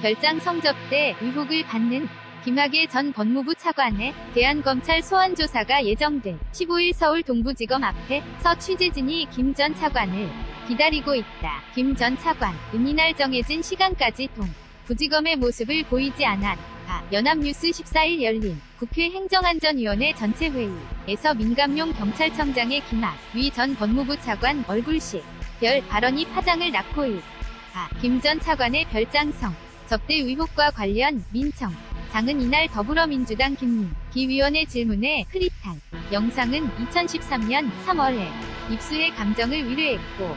별장 성접대 의혹을 받는 김학의 전 법무부 차관의 대한검찰 소환조사가 예정된 15일 서울 동부지검 앞에 서 취재진이 김 전 차관을 기다리고 있다. 김 전 차관, 이날 정해진 시간까지 동 부지검의 모습을 보이지 않았다. 연합뉴스 14일 열린 국회 행정안전위원회 전체 회의에서 민감용 경찰청장의 김학 위전 법무부 차관 얼굴식 별 발언이 파장을 낳고 있다. 김 전 차관의 별장성 접대 의혹과 관련 민청 장은 이날 더불어민주당 김민 기 위원의 질문에 흐릿한 영상은 2013년 3월에 입수해 감정을 위로했고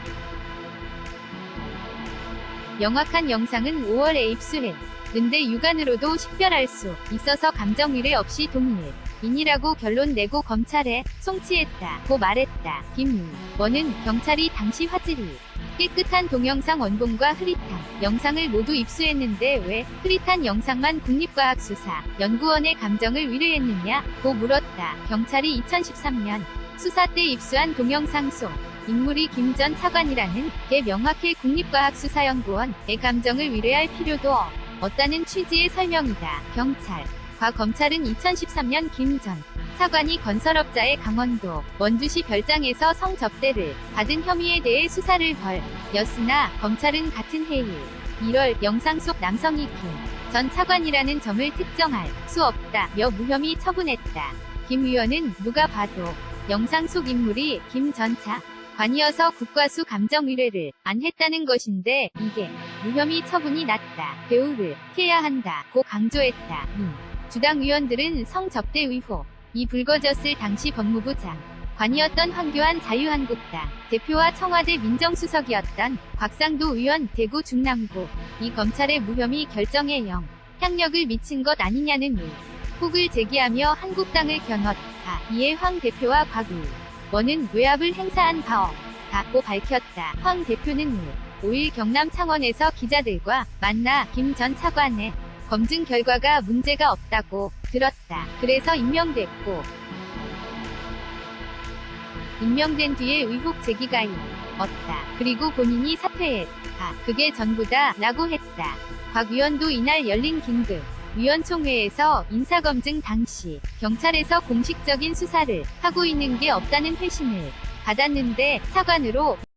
명확한 영상은 5월에 입수해 는데 육안으로도 식별할 수 있어서 감정 위례 없이 동일 인이라고 결론 내고 검찰에 송치했다고 말했다. 김 원은 경찰이 당시 화질이 깨끗한 동영상 원본과 흐릿한 영상을 모두 입수했는데 왜 흐릿한 영상만 국립과학수사 연구원의 감정을 위로했느냐고 물었다. 경찰이 2013년 수사 때 입수한 동영상 속 인물이 김 전 차관이라는 게 명확해 국립과학수사연구원의 감정을 위로할 필요도 없다는 취지의 설명이다. 경찰 과 검찰은 2013년 김전 차관이 건설업자의 강원도 원주시 별장에서 성접대를 받은 혐의에 대해 수사를 벌였으나 검찰은 같은 해일 1월 영상 속 남성이 김전 차관이라는 점을 특정할 수 없다며 무혐의 처분했다. 김 의원은 누가 봐도 영상 속 인물이 김 전 차관이어서 국과수 감정 의뢰를 안 했다는 것인데 이게 무혐의 처분이 났다. 배우를 해야 한다고 강조했다. 민 주당 의원들은 성접대 의혹 이 불거졌을 당시 법무부 장관이었던 황교안 자유한국당 대표와 청와대 민정수석이었던 곽상도 의원 대구 중남구 이 검찰의 무혐의 결정에 영 향력을 미친 것 아니냐는 의혹을 제기하며 한국당을 겨눴다. 이에 황 대표와 곽 의원은 외압을 행사한 바 없다고 밝혔다. 황 대표는 5일 경남 창원에서 기자들과 만나 김 전 차관의 검증 결과가 문제가 없다고 들었다. 그래서 임명됐고 임명된 뒤에 의혹 제기가 있었다. 그리고 본인이 사퇴했다. 그게 전부다 라고 했다. 곽 의원도 이날 열린 긴급 위원총회에서 인사검증 당시 경찰에서 공식적인 수사를 하고 있는 게 없다는 회신을 받았는데 사관으로